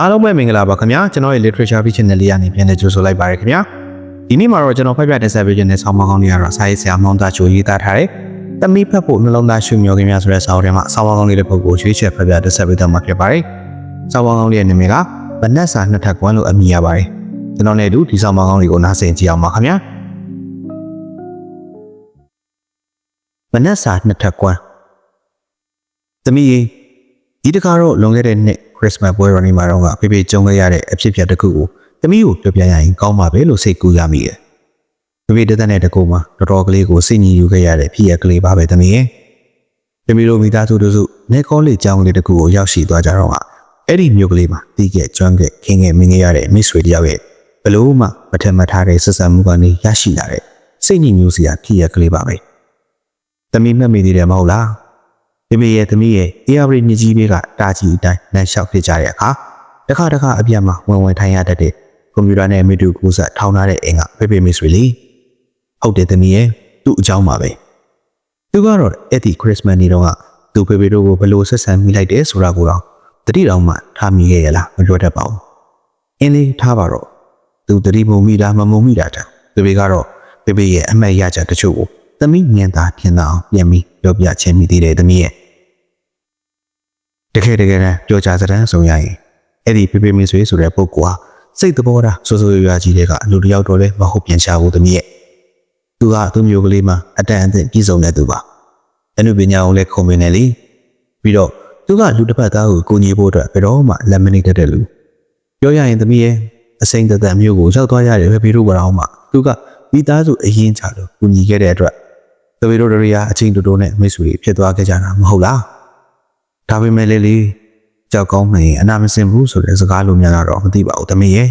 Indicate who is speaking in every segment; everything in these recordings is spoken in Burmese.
Speaker 1: အားလုံးပဲမင်္ဂလာပါခင်ဗျာကျွန်တော်ရဲ့ literature page channel လေးကနေပြန်လည်ကြိုဆိုလိုက်ပါရခင်ဗျာဒီနေ့မှာတော့ကျွန်တော်ဖတ်ပြတဲ့ subject နဲ့ဆောင်းပါးကောင်းလေးကတော့စာရေးဆရာမောင်သားချိုရေးသားထားတဲ့တမိဖတ်ဖို့နှလုံးသားရှုမြော်ခင်ဗျာဆိုတဲ့စာအုပ်ထဲမှာဆောင်းပါးကောင်းလေးတဲ့ပုံကိုရွေးချယ်ဖတ်ပြတဲ့ subject မှာဖြစ်ပါတယ်ဆောင်းပါးကောင်းလေးရဲ့နာမည်ကဗနက်စာနှစ်ထပ်ကွမ်းလို့အမည်ရပါတယ်ကျွန်တော်နဲ့အတူဒီဆောင်းပါးကောင်းလေးကိုနားဆင်ကြည့်အောင်ပါခင်ဗျာဗနက်စာနှစ်ထပ်ကွမ်းသမီးရေဒီတခါတော့လွန်ခဲ့တဲ့နှစ် ခရစ်စမတ်ပွဲတော်နေ့မှာတော့ဖေဖေကြုံခဲ့ရတဲ့အဖြစ်အပျက်တစ်ခုကိုသမီးကိုပြောပြရရင်ကောင်းပါပဲလို့စိတ်ကူးရမိတယ်။ဖေဖေတက်တဲ့တကူမှာတော်တော်ကလေးကိုစိတ်ညစ်ယူခဲ့ရတဲ့ဖြစ်ရကလေးပါပဲသမီးရဲ့။သမီးတို့မိသားစုတို့စုနေကောလေးကျောင်းလေးတစ်ခုကိုရောက်ရှိသွားကြတော့ကအဲ့ဒီမြို့ကလေးမှာတီးခဲ့ကျွမ်းခဲ့ခင်ခဲ့မင်းခဲ့ရတဲ့မိတ်ဆွေတယောက်ရဲ့ဘလို့မှမထက်မထားတဲ့ဆက်ဆံမှုကနေရရှိလာတဲ့စိတ်ညစ်မျိုးစရာဖြစ်ရကလေးပါပဲ။သမီးမှတ်မိသေးတယ်မဟုတ်လား။ မိမိရဲ့သမီးရဲ့အေယာရီမြကြီးဘေးကတာကြီးအတိုင်းလမ်းလျှောက်ဖြစ်ကြတဲ့အခါတစ်ခါတစ်ခါအပြတ်မှာဝင်ဝင်ထိုင်ရတတ်တဲ့ကွန်ပျူတာနဲ့မီတူကူးဆက်ထောင်းထားတဲ့အိမ်ကဖေဖေမစ်ဆွေလီဟုတ်တယ်သမီးရဲ့သူ့အကြောင်းပါပဲသူကတော့အဲ့ဒီခရစ်စမတ်နေ့တုန်းကသူဖေဖေတို့ကိုဘယ်လိုဆက်ဆံမိလိုက်တယ်ဆိုတာကိုတော့တတိတော်မှထားမိခဲ့ရလားမပြောတတ်ပါဘူးအင်းလေးထားပါတော့သူတတိမုံမိတာမမုံမိတာတောင်ဖေဖေကတော့ဖေဖေရဲ့အမတ်ရချက်တချို့ကိုသမီးမြင်သာထင်သာအောင်ပြန်ပြီးပြောပြချင်မိသေးတယ်သမီးရဲ့ တကယ်တကယ်တမ်းပြောကြစတဲ့ဆိုရရင်အဲ့ဒီဖေဖေမင်းဆွေဆိုတဲ့ပုဂ္ဂိုလ်ဟာစိတ်သဘောထားဆိုးဆိုးရွားကြီးတဲ့ကအလူတစ်ယောက်တော့လည်းမဟုတ်ပြန်ရှာဘူးတမီးရဲ့သူကသူ့မျိုးကလေးမှာအတန်အသင့်ပြည်စုံတဲ့သူပါအနုပညာကိုလည်းခုံမင်းတယ်လေပြီးတော့သူကလူတစ်ပတ်သားကိုကိုညီဖို့အတွက်ဘယ်တော့မှလက်မနေတတ်တဲ့လူပြောရရင်တမီးရဲ့အစိမ့်တသက်မျိုးကိုရောက်သွားရတယ်ပဲပြီးတော့ကတော့မှသူကမိသားစုအရင်ချလို့ကိုညီခဲ့တဲ့အတွက်တပည့်တို့တွေကအချင်းတူတူနဲ့မိတ်ဆွေဖြစ်သွားခဲ့ကြတာမဟုတ်လား ဒါပေမဲ့လေလေကြောက်ကောင်းမရင်အနာမစင်ဘူးဆိုတဲ့စကားလိုများတော့မသိပါဘူးတမီးရဲ့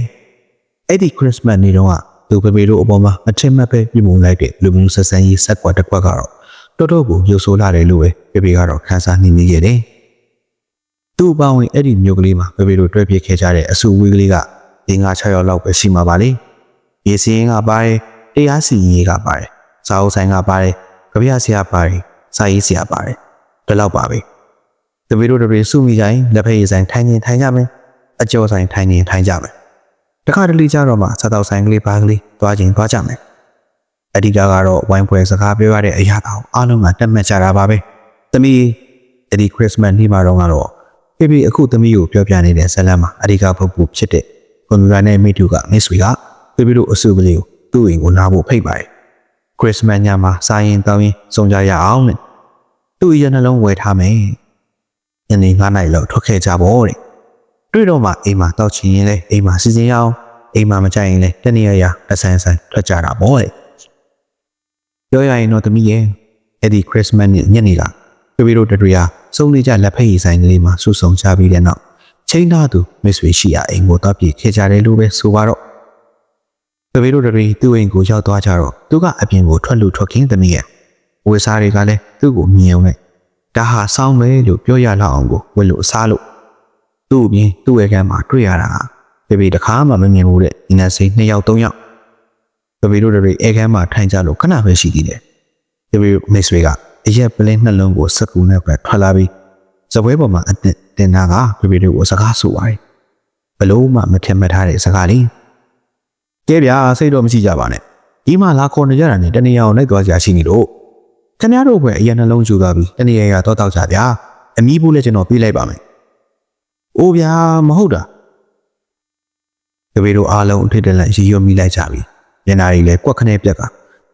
Speaker 1: အဲ့ဒီခရစ်စမတ်နေ့တုန်းကသူပေပေတို့အပေါ်မှာအထင်မှတ်ပဲပြုမှုလိုက်တဲ့လူမျိုးဆက်ဆံရေးဆက်ကွက်တစ်ကွက်ကတော့တော်တော်ကိုရုပ်ဆိုးလာတယ်လို့ပဲပေပေကတော့ခန်းစားနေမိခဲ့တယ်သူ့အပေါင်းဝင်အဲ့ဒီမျိုးကလေးမှာပေပေတို့တွေ့ပြခဲ့ကြတဲ့အဆူဝေးကလေးကဒီငါ6ရောက်လောက်ပဲရှိမှာပါလေရေစင်းကပါတယ်တရားစီရင်ရေးကပါတယ်စာအုပ်ဆိုင်ကပါတယ်ကြပြဆရာပါတယ်စာရေးဆရာပါတယ်ဒီလောက်ပါပဲ တပည့်တို့တွေစုမိကြရင်လက်ဖက်ရည်ဆိုင်ထိုင်နေထိုင်ကြမယ်အကျော်ဆိုင်ထိုင်နေထိုင်ကြမယ်တခါတလေကြတော့မှစားတော့ဆိုင်ကလေးပါကလေးသွားချင်းသွားကြမယ်အဓိကကတော့ဝိုင်းပွဲစကားပြောရတဲ့အရာတောင်အားလုံးကတက်မှတ်ကြတာပါပဲသမီးအဲ့ဒီခရစ်စမတ်နေ့မှာတော့ကတော့ဖေဖေအခုသမီးကိုပြောပြနေတဲ့ဇာတ်လမ်းမှာအဓိကပုဂ္ဂိုလ်ဖြစ်တဲ့ကွန်ပျူတာနဲ့မိတူကမစ်ဆွေကဖေဖေတို့အဆူကလေးကိုသူ့အိမ်ကိုလာဖို့ဖိတ်ပါတယ်ခရစ်စမတ်ညမှာစားရင်တောင်းရင်စုံကြရအောင်နဲ့သူ့ရဲ့နှလုံးဝယ်ထားမယ် ညနေ9နာရီလောက်ထွက်ခဲ့ကြပေါ့တဲ့တွေ့တော့မှအိမ်မှာတောက်ချင်ရင်လည်းအိမ်မှာစီစဉ်ရအောင်အိမ်မှာမကြိုက်ရင်လည်းတနေ့ရရအဆန်းဆန်းထွက်ကြတာပေါ့တဲ့ပြောရရင်တော့သမီးရဲ့အဲ့ဒီခရစ်စမတ်နေ့ညနေကပြပြတို့တတွေဟာစုံနေကြလက်ဖက်ရည်ဆိုင်ကလေးမှာဆူဆုံချပြီးတဲ့နောက်ချိန်သားသူမစ်ဆွေရှိရာအိမ်ကိုတော့ပြေခဲ့ကြတယ်လို့ပဲဆိုပါတော့ပြပြတို့တွေသူ့အိမ်ကိုရောက်သွားကြတော့သူကအပြင်ကိုထွက်လို့ထွက်ခင်းသမီးရဲ့ဝေစားတွေကလည်းသူ့ကိုမြင်အောင်နဲ့ ဒါဟာစောင်းပဲလို့ပြောရလောက်အောင်ကိုဝက်လို့အစားလို့သူ့အပြင်သူ့ရဲ့ကမ်းမှာတွေ့ရတာကဘေဘေတစ်ခါမှမမြင်ဘူးတဲ့ဒီနေ့စိနှစ်ယောက်သုံးယောက်ဘေဘေတို့တွေအဲကမ်းမှာထိုင်ကြလို့ခဏပဲရှိသေးတယ်ဘေဘေမိတ်ဆွေကအရက်ပလင်းနှလုံးကိုစကူနဲ့ပဲထွက်လာပြီးဇပွဲပေါ်မှာအတင်တင်တာကဘေဘေတို့ကိုစကားဆိုပါတယ်ဘလို့မှမထင်မှတ်ထားတဲ့စကားလေးကဲဗျာစိတ်တော့မရှိကြပါနဲ့ဒီမှာလာခေါ်နေကြတာနဲ့တနေရာကိုလိုက်သွားကြရှိနေလို့ ခင်ဗျားတို့ဘွယ်အရင်နှလုံးကျူသွားပြီတနေ့ရရတော့တောက်ကြဗျာအမီးဘူးလည်းကျွန်တော်ပြေးလိုက်ပါမယ်။အိုးဗျာမဟုတ်တာတပည့်တို့အားလုံးအထိတ်တလန့်ရီရွမိလိုက်ကြပြီ။ညနာရီလည်းကွက်ခနဲ့ပြက်က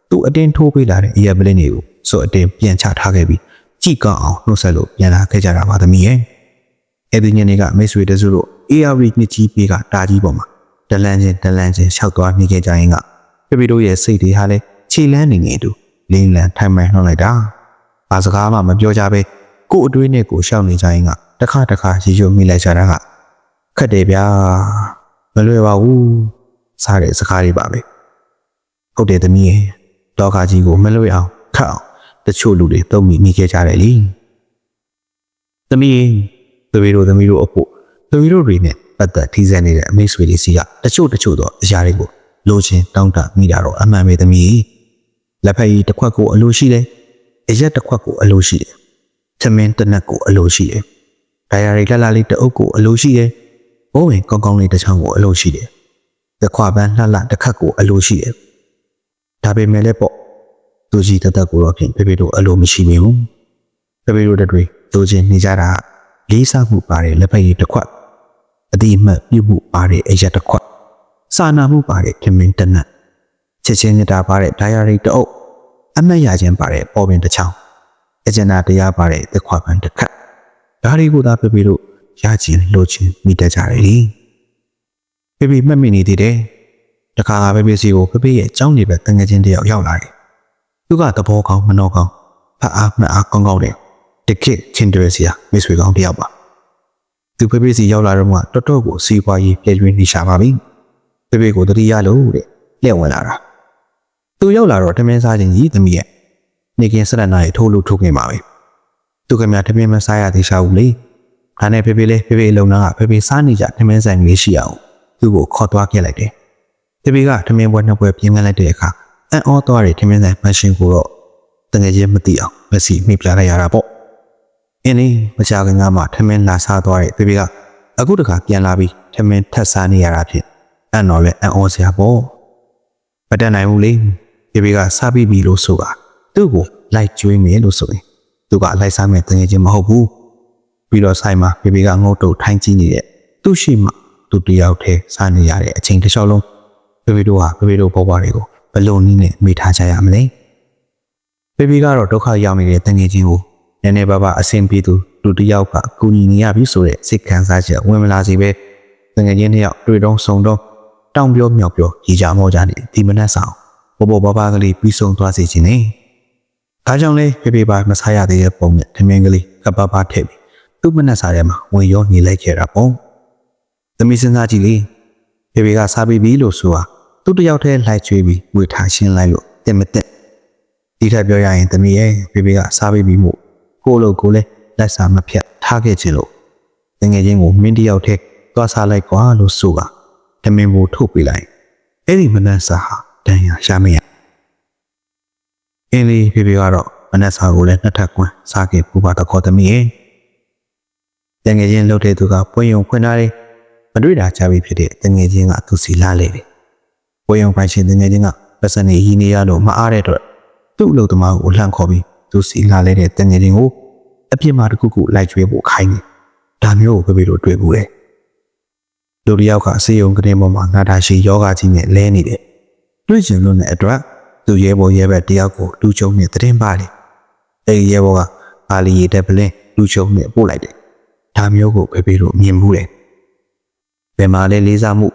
Speaker 1: သူ့အတင်းထိုးပေးလာတဲ့အရက်ပလင်းတွေကိုဆိုအတင်းပြန်ချထားခဲ့ပြီးကြည့်ကောင်းအောင်နှုတ်ဆက်လို့ပြန်လာခဲ့ကြတာပါသမီးရဲ့။အဲ့ဒီညနေကမိတ်ဆွေတစုတို့ AR နှစ်ကြီးပေးကတာကြီးပေါ်မှာဒလန်ချင်းဒလန်ချင်းရှောက်သွားမိခဲ့ကြရင်ကတပည့်တို့ရဲ့စိတ်တွေဟာလည်းခြေလန်းနေနေတူ လင်းလန်ထိုင်မှန်နှောက်လိုက်တာ။ဘာစကားမှမပြောကြပဲကို့အတွေးနဲ့ကိုရှောက်နေကြရင်ကတစ်ခါတစ်ခါရေရွမိလိုက်ကြတာကခက်တယ်ဗျာမလွယ်ပါဘူးစားတဲ့စကားတွေပါပဲ။ဟုတ်တယ်သမီးရဲ့တောကကြီးကိုမလွယ်အောင်ခတ်အောင်တချို့လူတွေသုံးမိမိခဲ့ကြတယ်လေ။သမီးသမီးတို့သမီးတို့အဖို့သမီးတို့တွေနဲ့ပတ်သက်ထီးစဲနေတဲ့အမိတ်ဆွေတွေစီကတချို့တချို့သောအရာတွေကိုလိုချင်တောင်းတမိတာတော့အမှန်ပဲသမီး လက်ဖက်ရည်တစ်ခွက်ကိုအလိုရှိတယ်။အရက်တစ်ခွက်ကိုအလိုရှိတယ်။သမင်းတစ်နက်ကိုအလိုရှိတယ်။ဒိုင်ယာရီလက်လာလေးတစ်အုပ်ကိုအလိုရှိတယ်။ဘဘိုးဝင်ကောင်းကောင်းလေးတစ်ချောင်းကိုအလိုရှိတယ်။တစ်ခွာပန်းလှလှတစ်ခတ်ကိုအလိုရှိတယ်။ဒါပေမဲ့လည်းပေါ့သူကြီးတသက်ကိုတော့ဖြင့်ဖေဖေတို့အလိုမရှိမိဘူး။ဖေဖေတို့တွေသူချင်းနေကြတာလေးစားမှုပါတဲ့လက်ဖက်ရည်တစ်ခွက်အတိအမှတ်ပြုမှုပါတဲ့အရာတစ်ခွက်စာနာမှုပါတဲ့ခင်မင်းတနတ် ချက်ချင်းမြတ်တာပါတဲ့ diary တအုပ်အမှတ်ရခြင်းပါတဲ့ပေါ်ပင်တစ်ချောင်းအကျဉ်းသားတရားပါတဲ့တစ်ခွက်ပန်းတစ်ခတ်ဒါတွေကိုသာဖေဖေတို့ရခြင်းလို့ချင်းမိတတ်ကြတယ်လေဖေဖေမှတ်မိနေသေးတယ်တခါဖေဖေစီကိုဖေဖေရဲ့အကြောင်းတွေပဲတငယ်ချင်းတယောက်ရောက်လာတယ်သူကသဘောကောင်းမနှောကောင်းဖတ်အားမှတ်အားကောင်းကောင်းတယ်တကစ်ချင်းတွေစီယာမိတ်ဆွေကောင်းတယောက်ပါသူဖေဖေစီရောက်လာတော့မှတော်တော်ကိုစီးပွားရေးပြည့်ရွှင်နေရှာပါပြီဖေဖေကိုတတိယလို့တဲ့လက်ဝင်လာတာ သူရောက်လာတော့တမင်းစားခြင်းကြီးသမီးရဲ့နေကင်းဆက်လက်နာရီထိုးလို့ထိုးခင်ပါပဲသူကမြတမင်းမစားရသေးရှာဘူးလေဒါနဲ့ဖေဖေလေးဖေဖေအလုံးသားကဖေဖေစားနေကြတမင်းဆိုင်လေးရှိအောင်သူ့ကိုခေါ်သွားခဲ့လိုက်တယ်ဖေဖေကတမင်းပွဲနှစ်ပွဲပြင်းကလိုက်တဲ့အခါအံ့ဩသွားတဲ့တမင်းဆိုင်မရှင်ကိုတော့တငယ်ချင်းမသိအောင်မစီမိပြလိုက်ရတာပေါ့အင်းလေးမကြခင်ကမှထမင်းလာစားသွားတဲ့ဖေဖေကအခုတခါပြန်လာပြီးထမင်းထပ်စားနေရတာဖြစ်အံ့တော့လဲအံ့ဩစရာပေါ့မတတ်နိုင်ဘူးလေ ဖေဖေကစားပြီးပြီလို့ဆိုတာသူ့ကိုလိုက်ကျွေးမယ်လို့ဆိုရင်သူကလိုက်စားမယ်တငယ်ချင်းမဟုတ်ဘူးပြီးတော့ဆိုင်မှာဖေဖေကငုတ်တုတ်ထိုင်းကြည့်နေတဲ့သူ့ရှိမှသူတယောက်တည်းစားနေရတဲ့အချိန်တစ်လျှောက်လုံးဖေဖေတို့ဟာဖေဖေတို့ဘဝတွေကိုဘလို့နည်းနဲ့မိထားကြရမလဲဖေဖေကတော့ဒုက္ခရောက်နေတဲ့တငယ်ချင်းကိုနည်းနည်းပါးပါအဆင်ပြေသူလူတစ်ယောက်ကအကူညီနေရပြီဆိုတဲ့စိတ်ခံစားချက်ဝင်မလာစီပဲတငယ်ချင်းတစ်ယောက်တွေ့တော့ဆုံတော့တောင်းပြောမြောက်ပြောရေကြမောကြနေဒီမနက်ဆောင် ဘောဘောဘာဘာကလေးပြီးဆုံးသွားစေခြင်းနဲ့ဒါကြောင့်လဲဖေဖေပါမစားရသေးတဲ့ပုံနဲ့ထမင်းကလေးကပပထည့်ပြီးသူ့မနက်စားထဲမှာဝင်ရောနေလိုက်ခဲ့တာပေါ့သမီးစဉ်းစားကြည့်လေဖေဖေကစားပြီးပြီလို့ဆိုတာသူ့တယောက်တည်းလိုက်ချွေးပြီးဝေထားရှင်းလိုက်လို့တင်မတက်ဒီထက်ပြောရရင်သမီးရဲ့ဖေဖေကစားပြီးပြီမို့ကိုယ့်လိုကိုယ်လဲလက်စာမဖြတ်ထားခဲ့ခြင်းလို့တငယ်ချင်းကိုမင်းတယောက်တည်းသွားစားလိုက်ကွာလို့ဆိုတာတမင်ကိုထုတ်ပေးလိုက်အဲ့ဒီမနက်စာဟာ တန်ရရှာမရအင်းလေးဖေဖေကတော့မနက်စာကိုလည်းနှစ်ထပ်ကွန်းစားခဲ့ပူပါတော့ခေါ်သမီးရဲ့တငယ်ချင်းလှုပ်တဲ့သူကပွင့်ယုံဖွင့်ထားတယ်မတွေ့တာကြပြီဖြစ်တဲ့တငယ်ချင်းကသူစီလာလေတယ်ပွင့်ယုံပိုင်ရှင်တငယ်ချင်းကပတ်စံနေဟီနေရလို့မအားတဲ့အတွက်သူ့အလုပ်သမားကိုလှန့်ခေါ်ပြီးသူစီလာလေတဲ့တငယ်ချင်းကိုအပြစ်မှာတစ်ခုခုလိုက်ကျွေးဖို့ခိုင်းတယ်ဒါမျိုးကိုဖေဖေတို့တွေ့ဘူးတယ်လူတစ်ယောက်ကအစေယုံကနေပေါ်မှာငါတာရှိယောဂကြီးနဲ့လဲနေတယ် တွေ့ချင်လို့နဲ့အတွက်သူရဲဘော်ရဲဘက်တယောက်ကိုလူချုံနဲ့တရင်ပါလေအဲဒီရဲဘော်ကပါလီရတဲ့ပလင်းလူချုံနဲ့ပို့လိုက်တယ်ဒါမျိုးကိုဖေဖေတို့မြင်မှုတယ်ဘယ်မှာလဲလေးစားမှု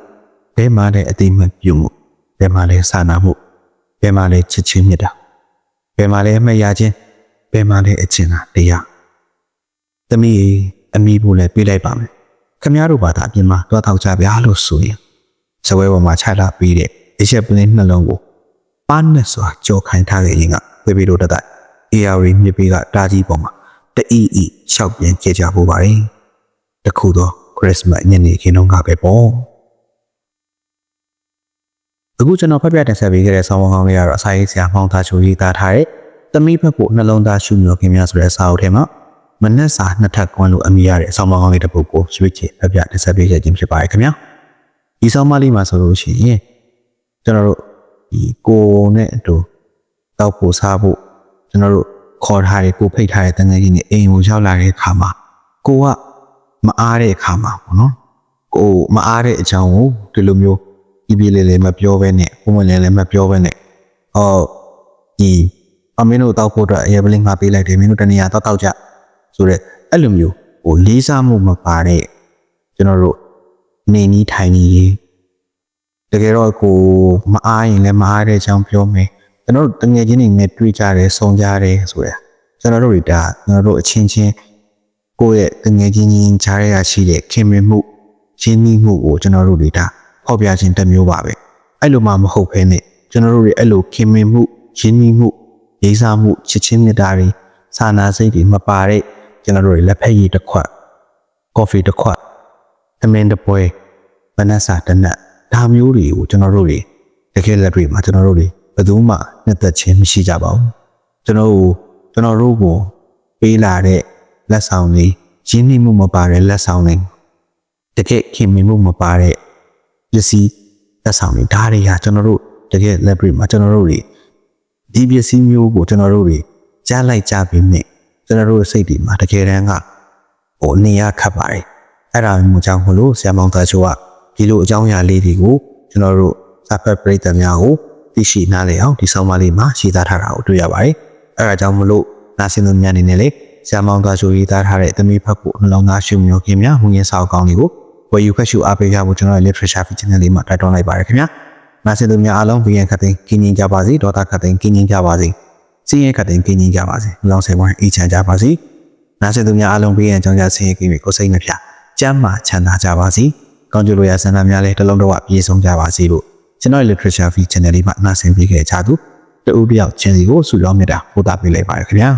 Speaker 1: ဘယ်မှာလဲအတိမတ်ပြုမှုဘယ်မှာလဲစာနာမှုဘယ်မှာလဲချစ်ချင်းမြတ်တာဘယ်မှာလဲအမှတ်ရခြင်းဘယ်မှာလဲအချင်းသာတရားသမီးအမိဖို့လည်းပြေးလိုက်ပါမယ်ခမရတို့ဘာသာအပြင်မှာတွားထောက်ကြဗျာလို့ဆိုရင်စပွဲပေါ်မှာခြိုက်လာပြီးတဲ့ အချက်ပလင်းနှလုံးကိုပန်းနဲ့စွာကြော်ခိုင်းထားခဲ့ရင်ကဝေပီတို့တတ် ARI မြစ်ပေကတာကြီးပေါ်မှာတအီအီရှောက်ပြန်ကြကြဖို့ပါတယ်တခုတော့ခရစ်စမတ်ညနေခင်းတော့ကပဲပေါ့အခုကျွန်တော်ဖတ်ပြတင်ဆက်ပေးခဲ့တဲ့ဆောင်းပါးကောင်းလေးကတော့အစာရေးဆရာမောင်သားချိုရေးသားထားတဲ့သမီးဖက်ဖို့နှလုံးသားရှုမြော်ခင်များဆိုတဲ့စာအုပ်ထဲမှာမနက်စာနှစ်ထပ်ကွန်းလို့အမိရတဲ့ဆောင်းပါးကောင်းလေးတစ်ပုဒ်ကိုရွေးချယ်ဖတ်ပြတင်ဆက်ပေးခဲ့ခြင်းဖြစ်ပါတယ်ခင်ဗျာဒီဆောင်းပါးလေးမှာဆိုလို့ရှိရင် ကျွန်တော်တို့ဒီကိုနဲ့အတူတောက်ဖို့စားဖို့ကျွန်တော်တို့ခေါ်ထားတဲ့ကိုဖိတ်ထားတဲ့တန်ငယ်ကြီးနဲ့အိမ်ကိုရောက်လာတဲ့အခါမှာကိုကမအားတဲ့အခါမှာပေါ့နော်ကိုမအားတဲ့အကြောင်းကိုဒီလိုမျိုးဒီပြေလေးလေးမပြောဘဲနဲ့ပုံမှန်လေးလေးမပြောဘဲနဲ့ဟောဒီအမင်းတို့တောက်ဖို့အတွက်အရေးပလင်းငါပေးလိုက်တယ်မင်းတို့တနေရာတောက်တောက်ကြဆိုတော့အဲ့လိုမျိုးဟိုလေးစားမှုမပါတဲ့ကျွန်တော်တို့နေနီးထိုင်နေရေး တကယ်တော့ကိုမအားရင်လည်းမအားတဲ့အကြောင်းပြောမယ်ကျွန်တော်တို့တငယ်ချင်းတွေနဲ့တွေ့ကြတယ်ဆုံကြတယ်ဆိုရယ်ကျွန်တော်တို့တွေဒါကျွန်တော်တို့အချင်းချင်းကိုယ့်ရဲ့တငယ်ချင်းချင်းခြားရရရှိတဲ့ခင်မင်မှုရင်းနှီးမှုကိုကျွန်တော်တို့တွေဒါဖော်ပြခြင်းတစ်မျိုးပါပဲအဲ့လိုမှမဟုတ်ဘဲနဲ့ကျွန်တော်တို့တွေအဲ့လိုခင်မင်မှုရင်းနှီးမှုရေးစားမှုချစ်ချင်းမြတ်တာတွေစာနာစိတ်တွေမပါတဲ့ကျွန်တော်တို့တွေလက်ဖက်ရည်တစ်ခွက်ကော်ဖီတစ်ခွက်သမင်းတစ်ပွဲဘနက်စာတစ်နက် ဒါမျိုးတွေကိုကျွန်တော်တို့တွေတကယ်လက်တွေ့မှာကျွန်တော်တို့တွေဘယ်သူမှနှစ်သက်ခြင်းမရှိကြပါဘူးကျွန်တော်တို့ကျွန်တော်တို့ကိုပေးလာတဲ့လက်ဆောင်တွေရင်းနှီးမှုမပါတဲ့လက်ဆောင်တွေတကယ်ခင်မင်မှုမပါတဲ့ပစ္စည်းသက်ဆောင်တွေဒါတွေကကျွန်တော်တို့တကယ် library မှာကျွန်တော်တို့တွေဒီပစ္စည်းမျိုးကိုကျွန်တော်တို့တွေကြားလိုက်ကြပြီးမြင်ကျွန်တော်တို့ရဲ့စိတ်တွေမှာတကယ်တမ်းကဟိုနေရခတ်ပါတယ်အဲ့ဒါမျိုးကြောင့်မလို့ဆရာမောင်သားချိုက ဒီလိုအကြောင်းအရာလေးတွေကိုကျွန်တော်တို့စာဖတ်ပရိသတ်များကိုသိရှိနားလည်အောင်ဒီဆောင်းပါးလေးမှာရှင်းသားထားတာကိုတွေ့ရပါတယ်အဲ့ဒါကြောင့်မလို့နာဆင်သူများအနေနဲ့လေဆရာမောင်သားချိုရေးသားထားတဲ့သမီးဖတ်ဖို့နှလုံးသားရှုမျိုးခင်များငွေရစာအကောင်းလေးကိုဝယ်ယူဖတ်ရှုအားပေးကြဖို့ကျွန်တော်ရဲ့ literature feature channel လေးမှာတိုက်တွန်းလိုက်ပါရခင်ဗျာနာဆင်သူများအားလုံးဘီယန်ခတ်သိန်းကင်းကျင်ကြပါစေဒေါတာခတ်သိန်းကင်းကျင်ကြပါစေစင်းရဲခတ်သိန်းကင်းကျင်ကြပါစေနှလုံးစိတ်ဝမ်းအေးချမ်းကြပါစေနာဆင်သူများအားလုံးဘီယန်ကြောင်းကြဆင်းရဲကင်းပြီးကိုယ်စိတ်နှပြကျမ်းမာချမ်းသာကြပါစေ ကောင်းကျိုးလိုရာဆန္ဒများလည်းတစ်လုံးတော့ပြည့်စုံကြပါစေလို့ကျွန်တော်ရဲ့ literature feature channel လေးမှာနာဆင်ပေးခဲ့ကြသူတူတယောက်ချင်းစီကိုဆုတောင်းမြတ်တာပို့တာပေးလိုက်ပါရခင်ဗျာ